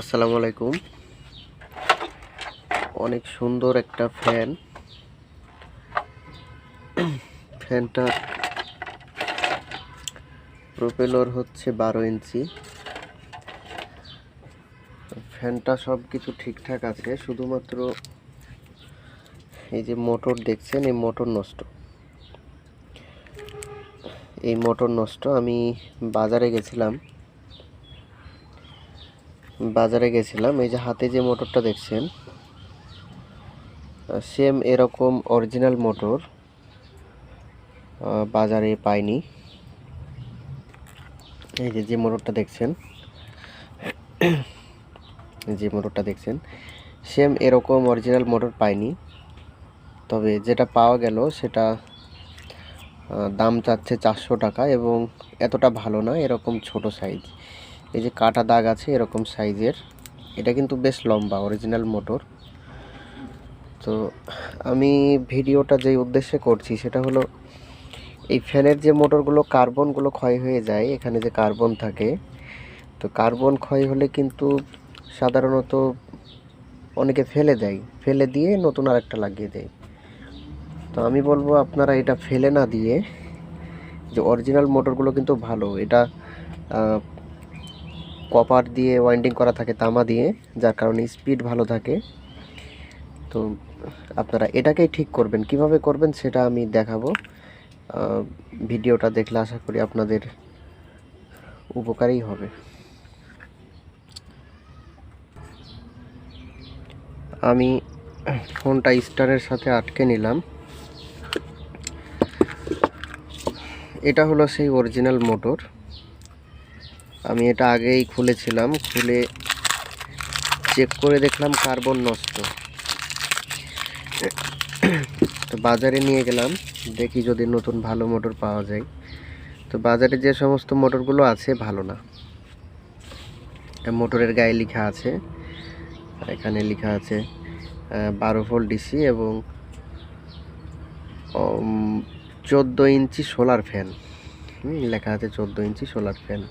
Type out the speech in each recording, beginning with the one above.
আসসালামু আলাইকুম। অনেক সুন্দর একটা ফ্যান। ফ্যানটা প্রোপেলর হচ্ছে বারো ইঞ্চি। ফ্যানটা সব কিছু ঠিকঠাক আছে, শুধুমাত্র এই যে মোটর দেখছেন, এই মোটর নষ্ট। এই মোটর নষ্ট, আমি বাজারে গেছিলাম। বাজারে গেছিলাম, এই যে হাতে যে মোটরটা দেখছেন সেম এরকম অরিজিনাল মোটর বাজারে পাইনি। এই যে যে মোটরটা দেখছেন, যে মোটরটা দেখছেন সেম এরকম অরিজিনাল মোটর পাইনি। তবে যেটা পাওয়া গেল, সেটা দাম চাচ্ছে চারশো টাকা এবং এতটা ভালো না, এরকম ছোট সাইজ এই যে কাটা দাগ আছে এরকম সাইজের, এটা কিন্তু বেশ লম্বা অরিজিনাল মোটর তো আমি ভিডিওটা যেই উদ্দেশ্যে করছি সেটা হলো, এই ফ্যানের যে মোটরগুলো কার্বনগুলো ক্ষয় হয়ে যায়, এখানে যে কার্বন থাকে, তো কার্বন ক্ষয় হলে কিন্তু সাধারণত অনেকে ফেলে দেয়, ফেলে দিয়ে নতুন আর একটা লাগিয়ে দেয়। তো আমি বলব আপনারা এটা ফেলে না দিয়ে, যে অরিজিনাল মোটরগুলো কিন্তু ভালো, এটা কপার দিয়ে ওয়াইন্ডিং করা থাকে, তামা দিয়ে, যার কারণে স্পিড ভালো থাকে। তো আপনারা এটাকেই ঠিক করবেন। কীভাবে করবেন সেটা আমি দেখাবো। ভিডিওটা দেখলে আশা করি আপনাদের উপকারই হবে। আমি ফোনটা স্টারের সাথে আটকে নিলাম। এটা হলো সেই অরিজিনাল মোটর আমি এটা আগেই খুলেছিলাম, খুলে চেক করে দেখলাম কার্বন নষ্ট। তো বাজারে নিয়ে গেলাম, দেখি যদি নতুন ভালো মোটর পাওয়া যায়। তো বাজারে যে সমস্ত মোটরগুলো আছে, ভালো না। মোটরের গায়ে লেখা আছে এখানে লেখা আছে বারো ভোল্ট ডিসি এবং চোদ্দ ইঞ্চি সোলার ফ্যান লেখা আছে চোদ্দ ইঞ্চি সোলার ফ্যান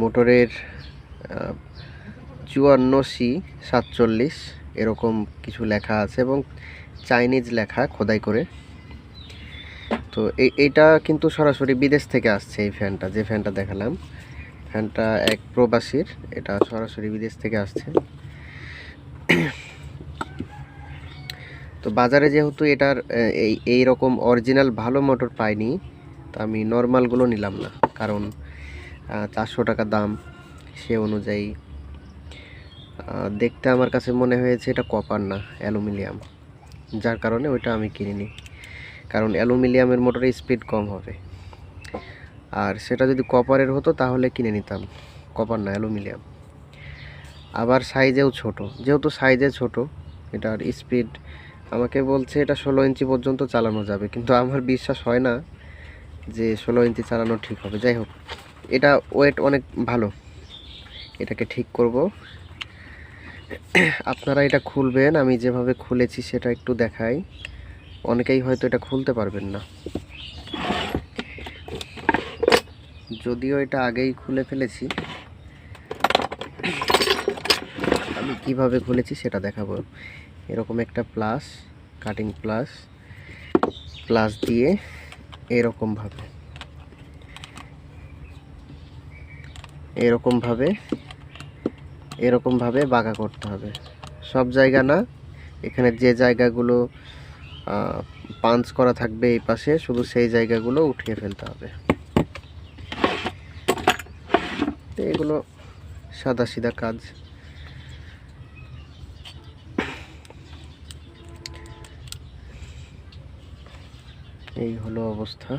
মোটরের চুয়ান্ন সি সাতচল্লিশ এরকম কিছু লেখা আছে এবং চাইনিজ লেখা খোদাই করে। তো এই এইটা কিন্তু সরাসরি বিদেশ থেকে আসছে এই ফ্যানটা, যে ফ্যানটা দেখালাম। ফ্যানটা এক প্রবাসীর, এটা সরাসরি বিদেশ থেকে আসছে। তো বাজারে যেহেতু এটার এই এই রকম অরিজিনাল ভালো মোটর পাইনি, তো আমি নর্মালগুলো নিলাম না, কারণ চারশো টাকা দাম সে অনুযায়ী। দেখতে আমার কাছে মনে হয়েছে এটা কপার না, অ্যালুমিনিয়াম। যার কারণে ওইটা আমি কিনিনি। কারণ অ্যালুমিনিয়ামের মোটরে স্পিড কম হবে। আর সেটা যদি কপারের হতো তাহলে কিনে নিতাম। কপার না, অ্যালুমিনিয়াম। আবার সাইজেও ছোট। যেহেতু সাইজে ছোট, এটার স্পিড আমাকে বলছে এটা ষোলো ইঞ্চি পর্যন্ত চালানো যাবে। কিন্তু আমার বিশ্বাস হয় না যে ষোলো ইঞ্চি চালানো ঠিক হবে। যাই হোক এটা ওয়েট অনেক ভালো। এটাকে ঠিক করব। আপনারা এটা খুলবেন, আমি যেভাবে খুলেছি সেটা একটু দেখাই। অনেকেই হয়তো এটা খুলতে পারবেন না। যদিও এটা আগেই খুলে ফেলেছি। আমি কীভাবে খুলেছি সেটা দেখাবো। এরকম একটা প্লাস কাটিং প্লাস প্লাস দিয়ে এরকমভাবে। এরকমভাবে এরকমভাবে বাঁকা করতে হবে। সব জায়গা না, এখানে যে জায়গাগুলো পাঞ্চ করা থাকবে এই পাশে, শুধু সেই জায়গাগুলো উঠিয়ে ফেলতে হবে। এগুলো সাদা সিধা কাজ। এই হলো অবস্থা।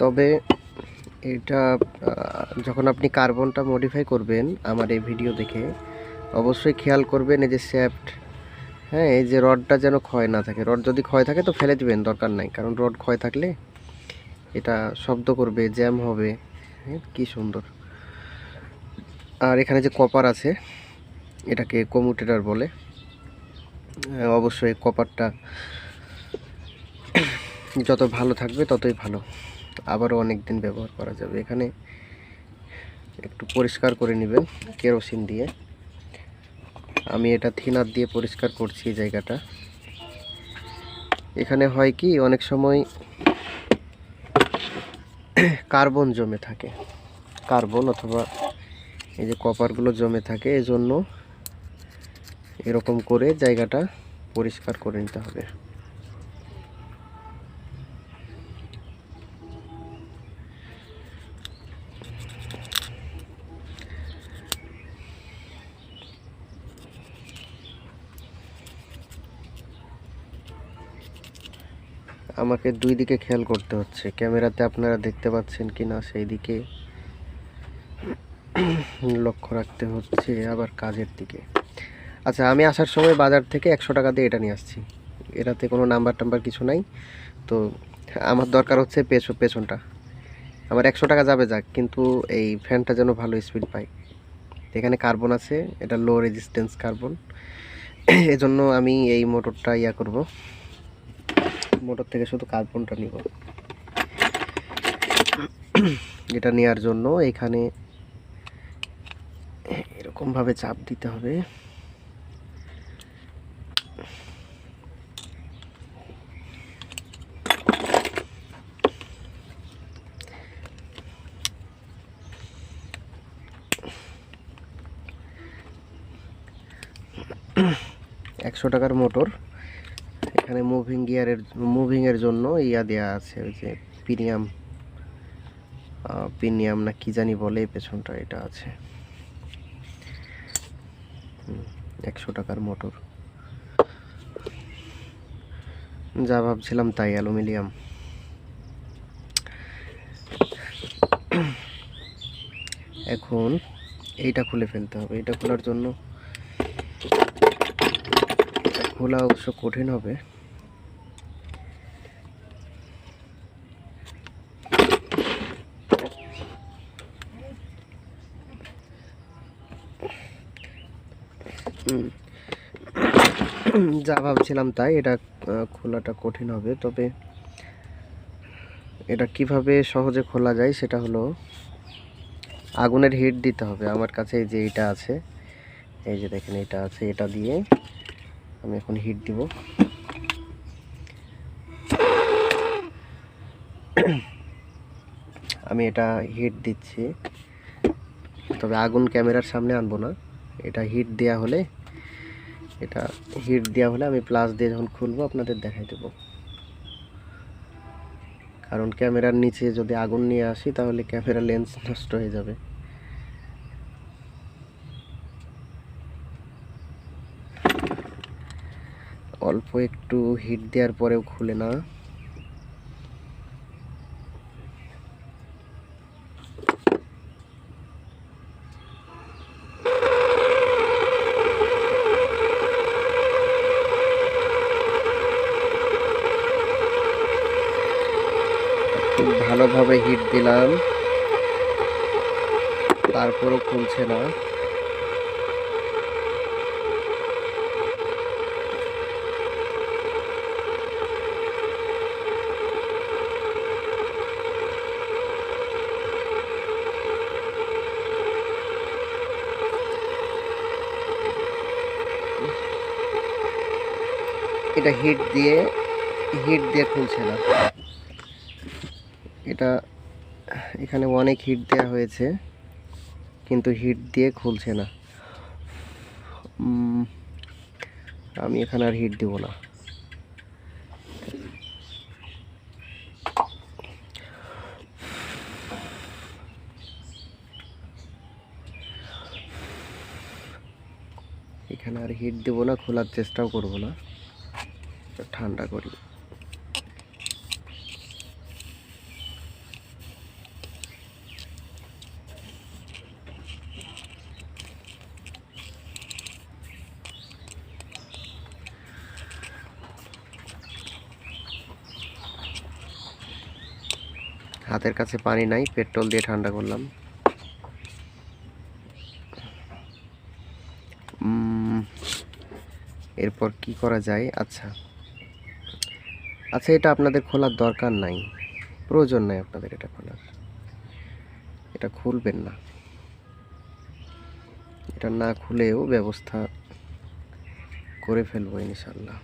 তবে এটা যখন আপনি কার্বনটা মডিফাই করবেন আমার এই ভিডিও দেখে অবশ্যই খেয়াল করবেন এই যে শ্যাফট হ্যাঁ এই যে রডটা যেন ক্ষয় না থাকে। রড যদি ক্ষয় থাকে তো ফেলে দিবেন দরকার নাই। কারণ রড ক্ষয় থাকলে এটা শব্দ করবে জ্যাম হবে। হ্যাঁ কি সুন্দর। আর এখানে যে কপার আছে এটাকে কমুটেটার বলে। হ্যাঁ, অবশ্যই কপারটা যত ভালো থাকবে ততই ভালো। আবারও অনেক দিন ব্যবহার করা যাবে। এখানে একটু পরিষ্কার করে নেবেন কেরোসিন দিয়ে। আমি এটা থিনার দিয়ে পরিষ্কার করছি এই জায়গাটা। এখানে হয় কি, অনেক সময় কার্বন জমে থাকে। কার্বন অথবা এই যে কপারগুলো জমে থাকে, এজন্য এরকম করে জায়গাটা পরিষ্কার করে নিতে হবে। আমাকে দুই দিকে খেয়াল করতে হচ্ছে। ক্যামেরাতে আপনারা দেখতে পাচ্ছেন কি না সেই দিকে লক্ষ্য রাখতে হচ্ছে আবার কাজের দিকে। আচ্ছা আমি আসার সময় বাজার থেকে একশো টাকা দিয়ে এটা নিয়ে আসছি। এটাতে কোনো নাম্বার টাম্বার কিছু নাই। তো আমার দরকার হচ্ছে পেছন পেছনটা। আমার একশো টাকা যাবে যাক, কিন্তু এই ফ্যানটা যেন ভালো স্পিড পায়। এখানে কার্বন আছে, এটা লো রেজিস্ট্যান্স কার্বন এজন্য আমি এই মোটরটা ইয়া করব। মোটর থেকে শুধু কার্বনটা নিব। এটা নেওয়ার জন্য এখানে এরকমভাবে চাপ দিতে হবে। একশো টাকার মোটর। এখানে মুভিং গিয়ারের মুভিংয়ের জন্য ইয়া দেওয়া আছে, ওই যে প্রিমিয়াম প্রিমিয়াম না কি জানি বলে পেছনটা এটা আছে। একশো টাকার মোটর যা ভাবছিলাম তাই, অ্যালুমিনিয়াম। এখন এইটা খুলে ফেলতে হবে। এটা খোলার জন্য খোলা অবশ্য কঠিন হবে হুম। যা ভাবছিলাম তাই এটা খোলাটা কঠিন হবে। তবে এটা কীভাবে সহজে খোলা যায় সেটা হলো আগুনের হিট দিতে হবে। আমার কাছে যে এটা আছে, এই যে দেখেন এটা আছে, এটা দিয়ে আমি এখন হিট দিব। আমি এটা হিট দিচ্ছি। তবে আগুন ক্যামেরার সামনে আনব না। এটা হিট দেওয়া হলে এটা হিট দেওয়া হলে আমি প্লাস দিয়ে যখন খুলবো আপনাদের দেখাই দেবো। কারণ ক্যামেরার নিচে যদি আগুন নিয়ে আসি তাহলে ক্যামেরা লেন্স নষ্ট হয়ে যাবে। অল্প একটু হিট দেওয়ার পরেও খুলে না। খুব ভালোভাবে হিট দিলাম। তারপরও খুলছে না। এটা হিট দিয়ে হিট দিয়ে খুলছে না। এটা এখানে অনেক হিট দেওয়া হয়েছে, কিন্তু হিট দিয়ে খুলছে না। আমি এখানে আর হিট দিব না। এখানে আর হিট দেব না, খোলার চেষ্টাও করব না। ঠান্ডা করি। হাতের কাছে পানি নাই, পেট্রোল দিয়ে ঠান্ডা করলাম। এরপর কি করা যায়? আচ্ছা। আচ্ছা এটা আপনাদের খোলার দরকার নাই। প্রয়োজন নাই আপনাদের এটা খোলার। এটা খুলবেন না। এটা না খুলেও ব্যবস্থা করে ফেলব ইনশাল্লাহ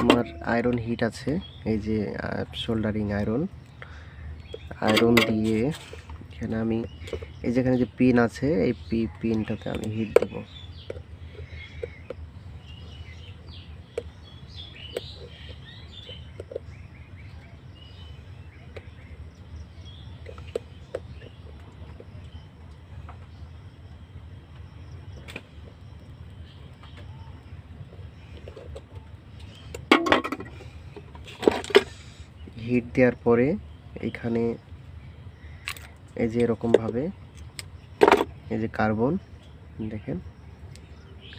আমার আয়রন হিট আছে, এই যে শোল্ডারিং আয়রন আয়রন দিয়ে এখানে আমি, এই যেখানে যে পিন আছে, এই পি পিনটাতে আমি হিট দেব হিট দেওয়ার পরে এইখানে এই যে এরকমভাবে এই যে কার্বন, দেখেন,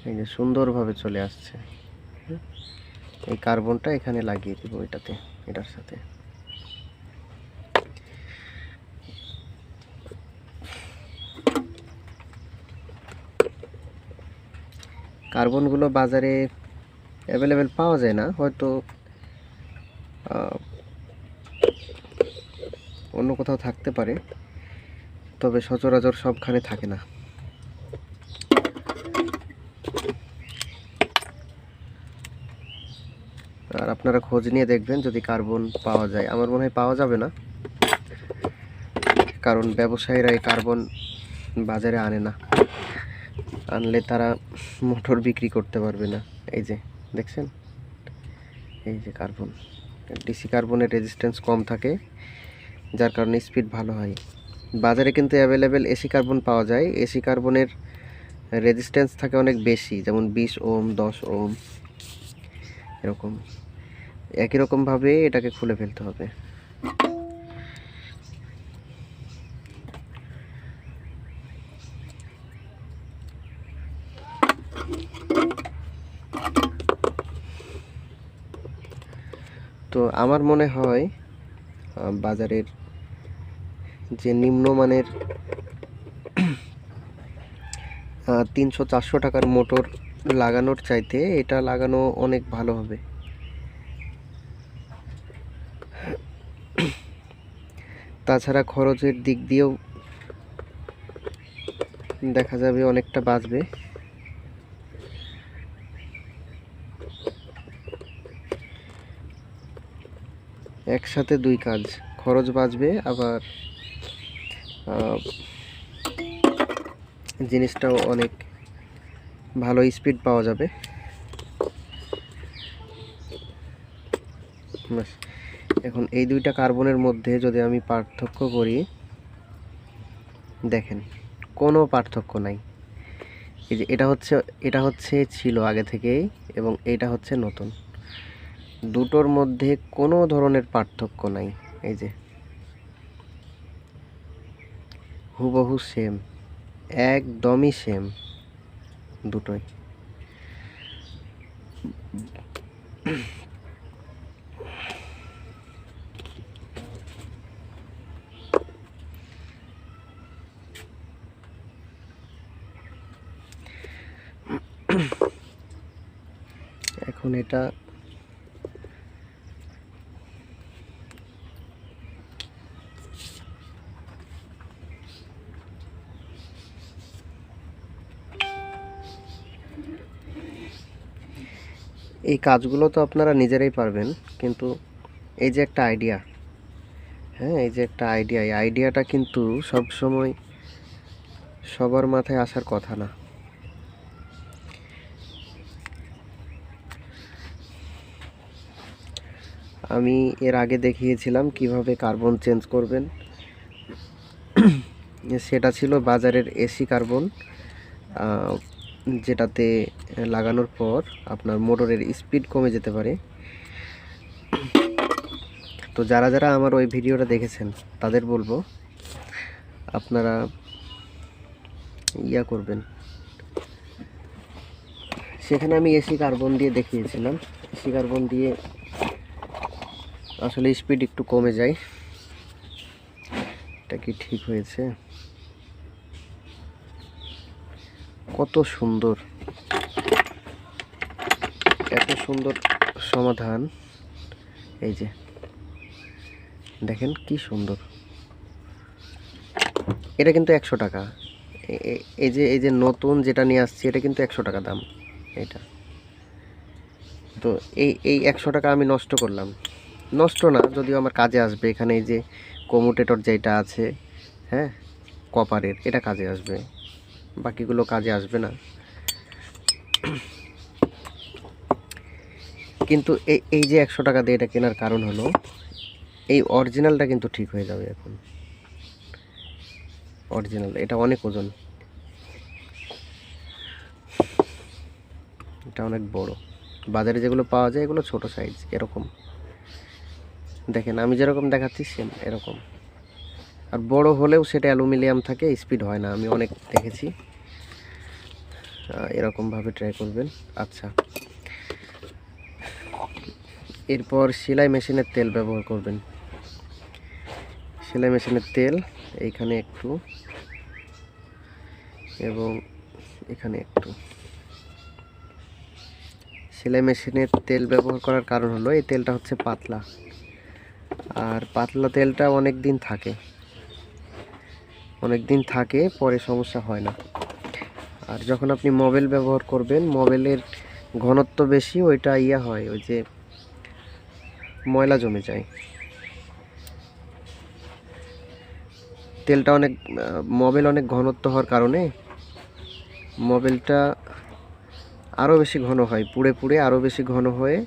এই যে সুন্দরভাবে চলে আসছে। এই কার্বনটা এখানে লাগিয়ে দিব এটাতে, এটার সাথে। কার্বনগুলো বাজারে অ্যাভেলেবেল পাওয়া যায় না, হয়তো কোথাও থাকতে পারে, তবে সচরাচর সবখানে থাকে না। আর আপনারা খোঁজ নিয়ে দেখবেন যদি কার্বন পাওয়া যায়। আমার মনে হয় পাওয়া যাবে না, কারণ ব্যবসায়ীরা এই কার্বন বাজারে আনে না। আনলে তারা মোটর বিক্রি করতে পারবে না। এই যে, দেখছেন? এই যে কার্বন। ডিসি কার্বনের রেজিস্ট্যান্স কম থাকে। যার কারণে স্পিড ভালো হয়। বাজারে কিন্তু অ্যাভেলেবেল এসি কার্বন পাওয়া যায়। এসি কার্বনের রেজিস্ট্যান্স থাকে অনেক বেশি, যেমন বিশ ওম, দশ ওম, এরকম। একই রকমভাবে এটাকে খুলে ফেলতে হবে। তো আমার মনে হয় বাজারের যে নিম্নমানের তিনশো চারশো টাকার মোটর লাগানোর চাইতে এটা লাগানো অনেক ভালো হবে। তাছাড়া খরচের দিক দিয়েও দেখা যাবে অনেকটা বাঁচবে। একসাথে দুই কাজ। খরচ বাঁচবে, আবার জিনিসটাও অনেক ভালো স্পিড পাওয়া যাবে। এখন এই দুইটা কার্বনের মধ্যে যদি আমি পার্থক্য করি, দেখেন, কোনো পার্থক্য নাই। এই যে এটা হচ্ছে এটা হচ্ছে ছিল আগে থেকেই, এবং এটা হচ্ছে নতুন। দুটোর মধ্যে কোনো ধরনের পার্থক্য নাই। এই যে। হুবহু সেম একদমই সেম দুটোই। এখন এটা এই কাজগুলো তো আপনারা নিজেরাই পারবেন, কিন্তু এই যে একটা আইডিয়া হ্যাঁ এই যে একটা আইডিয়া এই আইডিয়াটা কিন্তু সব সময় সবার মাথায় আসার কথা না। আমি এর আগে দেখিয়েছিলাম কীভাবে কার্বন চেঞ্জ করবেন। সেটা ছিল বাজারের এসি কার্বন যেটাতে লাগানোর পর আপনার মোটরের স্পিড কমে যেতে পারে। তো যারা যারা আমার ওই ভিডিওটা দেখেছেন, তাদের বলব, আপনারা ইয়া করবেন। সেখানে আমি এসি কার্বন দিয়ে দেখিয়েছিলাম। এসি কার্বন দিয়ে আসলে স্পিড একটু কমে যায়। এটা কি ঠিক হয়েছে? কত সুন্দর, এত সুন্দর সমাধান। এই যে, দেখেন কি সুন্দর। এটা কিন্তু একশো টাকা। এই যে এই যে নতুন যেটা নিয়ে আসছি, এটা কিন্তু একশো টাকা দাম, এটা। তো এই এই একশো টাকা আমি নষ্ট করলাম। নষ্ট না, যদিও আমার কাজে আসবে। এখানে এই যে কমুটেটর যেটা আছে হ্যাঁ কপারের, এটা কাজে আসবে। বাকিগুলো কাজে আসবে না। কিন্তু এই এই যে একশো টাকা দিয়ে এটা কেনার কারণ হলো, এই অরিজিনালটা কিন্তু ঠিক হয়ে যাবে এখন। অরিজিনাল এটা অনেক ওজন। এটা অনেক বড়। বাজারে যেগুলো পাওয়া যায় এগুলো ছোট সাইজ এরকম। দেখেন, আমি যেরকম দেখাচ্ছি সেম এরকম। আর বড় হলেও সেটা অ্যালুমিনিয়াম থাকে, স্পিড হয় না। আমি অনেক দেখেছি। এরকমভাবে ট্রাই করবেন। আচ্ছা। এরপর সেলাই মেশিনের তেল ব্যবহার করবেন। সেলাই মেশিনের তেল এইখানে একটু এবং এখানে একটু। সেলাই মেশিনের তেল ব্যবহার করার কারণ হলো, এই তেলটা হচ্ছে পাতলা। আর পাতলা তেলটা অনেক দিন থাকে। অনেক দিন থাকে, পরে সমস্যা হয় না। আর যখন আপনি মোবাইল ব্যবহার করবেন, মোবাইলের ঘনত্ব বেশি, ওইটা ইয়া হয়, ওই যে ময়লা জমে যায়। তেলটা অনেক, মোবাইল অনেক ঘনত্ব হওয়ার কারণে মোবাইলটা আরও বেশি ঘন হয়, পুড়ে পুড়ে আরও বেশি ঘন হয়ে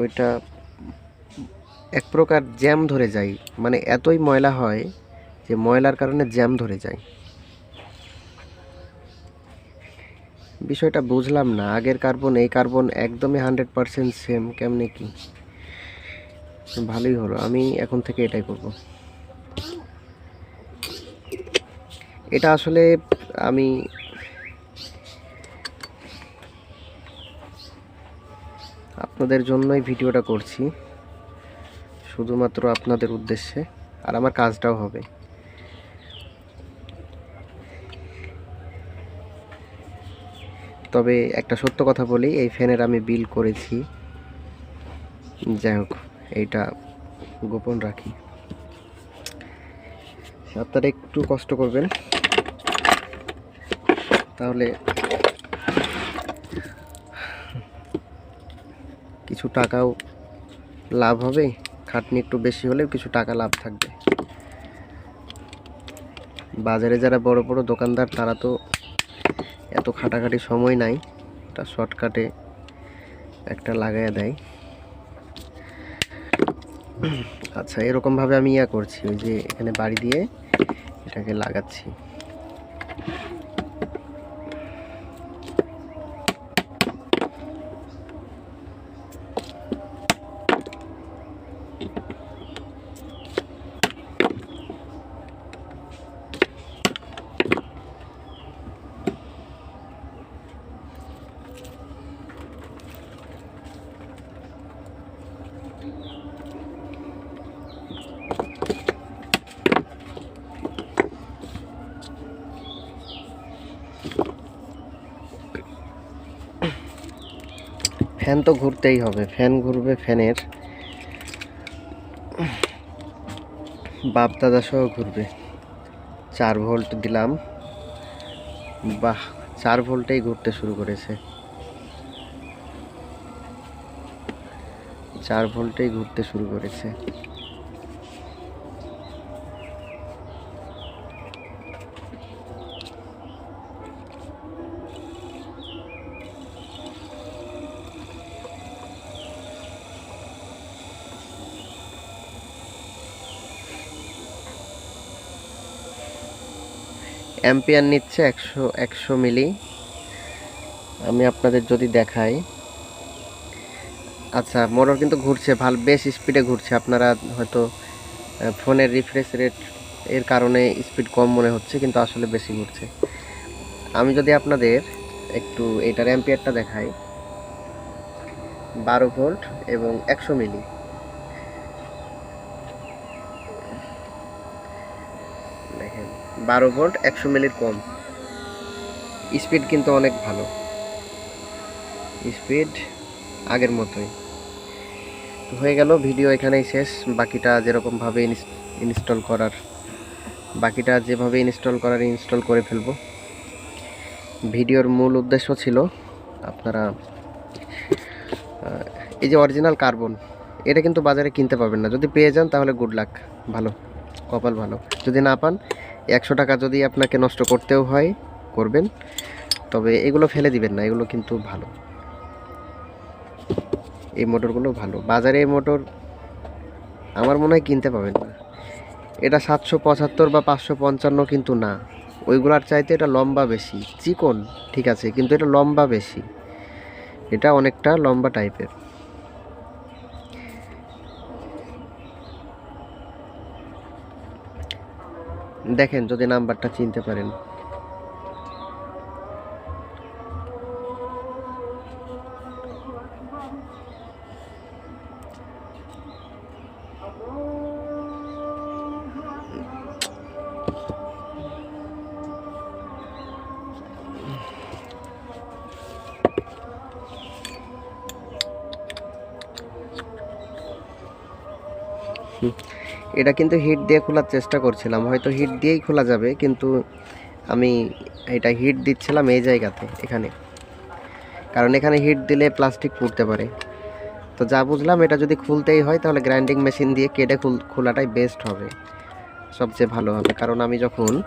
ওইটা এক প্রকার জ্যাম ধরে যায়। মানে এতই ময়লা হয় যে ময়লার কারণে জ্যাম ধরে যায়। বিষয়টা বুঝলাম না, আগের কার্বন, এই কার্বন একদমই হান্ড্রেড পারসেন্ট সেম কেমনে কি? ভালোই হলো, আমি এখন থেকে এটাই করব। এটা আসলে আমি আপনাদের জন্যই ভিডিওটা করছি, শুধুমাত্র আপনাদের উদ্দেশ্যে, আর আমার কাজটাও হবে। তবে একটা সত্য কথা বলি, এই ফ্যানের আমি বিল করেছি। যাই হোক, এইটা গোপন রাখি। আপনারা একটু কষ্ট করবেন। তাহলে কিছু টাকাও লাভ হবে, খাটনি একটু বেশি হলেও কিছু টাকা লাভ থাকবে। বাজারে যারা বড় বড় দোকানদার, তারা তো এত খাটাখাটি সময় নাই। এটা শর্টকাটে একটা লাগাইয়া দেয়। আচ্ছা এরকমভাবে আমি ইয়া করছি, ওই যে এখানে বাড়ি দিয়ে এটাকে লাগাচ্ছি। ফ্যান তো ঘুরতেই হবে। ফ্যান ঘুরবে ফ্যানের। বাপ দাদা সহ ঘুরবে। চার ভোল্ট দিলাম। বাহ, চার ভোল্টেই ঘুরতে শুরু করেছে। চার ভোল্টেই ঘুরতে শুরু করেছে। অ্যাম্পিয়ার নিচ্ছে একশো একশো মিলি। আমি আপনাদের যদি দেখাই। আচ্ছা মোটর কিন্তু ঘুরছে, ভালো, বেশ স্পিডে ঘুরছে। আপনারা হয়তো ফোনের রিফ্রেশ রেট এর কারণে স্পিড কম মনে হচ্ছে, কিন্তু আসলে বেশি ঘুরছে। আমি যদি আপনাদের একটু এটার অ্যাম্পিয়ারটা দেখাই। বারো ভোল্ট এবং একশো মিলি। দেখেন। বারো ভোল্ট, একশো মিলির কম। স্পিড কিন্তু অনেক ভালো। স্পিড আগের মতোই। তো হয়ে গেল, ভিডিও এখানেই শেষ। বাকিটা যেরকমভাবে ইনস্টল করার, বাকিটা যেভাবে ইনস্টল করার, ইনস্টল করে ফেলব। ভিডিওর মূল উদ্দেশ্য ছিল আপনারা এই যে অরিজিনাল কার্বন এটা কিন্তু বাজারে কিনতে পাবেন না। যদি পেয়ে যান তাহলে গুড লাক ভালো, কপাল ভালো। যদি না পান একশো টাকা যদি আপনাকে নষ্ট করতেও হয়, করবেন। তবে এগুলো ফেলে দিবেন না, এগুলো কিন্তু ভালো। এই মোটরগুলো ভালো। বাজারে এই মোটর আমার মনে হয় কিনতে পাবেন না। এটা সাতশো পঁচাত্তর বা পাঁচশো পঞ্চান্ন কিন্তু না। ওইগুলার চাইতে এটা লম্বা বেশি। চিকন, ঠিক আছে, কিন্তু এটা লম্বা বেশি। এটা অনেকটা লম্বা টাইপের দেখেন যদি নাম্বারটা চিনতে পারেন। এটা কিন্তু হিট দিয়ে খোলার চেষ্টা করছিলাম। হয়তো হিট দিয়েই খোলা যাবে, কিন্তু আমি এটা হিট দিচ্ছিলাম এই জায়গাতে, এখানে। কারণ এখানে হিট দিলে প্লাস্টিক পুড়তে পারে। তো যা বুঝলাম, এটা যদি খুলতেই হয়, তাহলে গ্রাইন্ডিং মেশিন দিয়ে কেটে খুল- খোলাটাই বেস্ট হবে। সবচেয়ে ভালো হবে। কারণ আমি যখন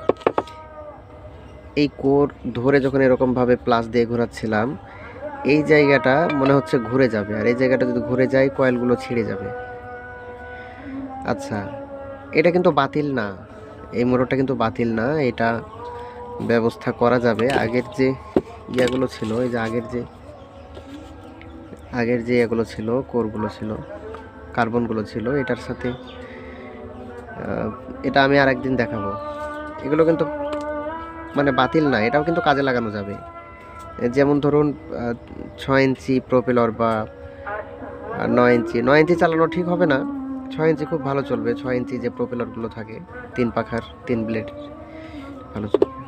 এই কোর ধরে যখন এরকমভাবে প্লাস দিয়ে ঘোরাচ্ছিলাম, এই জায়গাটা মনে হচ্ছে ঘুরে যাবে। আর এই জায়গাটা যদি ঘুরে যায় কয়েলগুলো ছিঁড়ে যাবে। আচ্ছা। এটা কিন্তু বাতিল না। এই মোটরটা কিন্তু বাতিল না। এটা ব্যবস্থা করা যাবে। আগের যে ইয়েগুলো ছিল, এই যে আগের যে আগের যে এগুলো ছিল, কোরগুলো ছিল, কার্বনগুলো ছিল, এটার সাথে এটা আমি আর একদিন দেখাবো। এগুলো কিন্তু মানে বাতিল না, এটাও কিন্তু কাজে লাগানো যাবে। যেমন ধরুন ছয় ইঞ্চি প্রোপেলর বা নয় ইঞ্চি। নয় ইঞ্চি চালানো ঠিক হবে না। ছয় ইঞ্চি খুব ভালো চলবে। ছয় ইঞ্চি যে প্রোপেলারগুলো থাকে, তিন পাখার, তিন ব্লেড ভালো চলবে।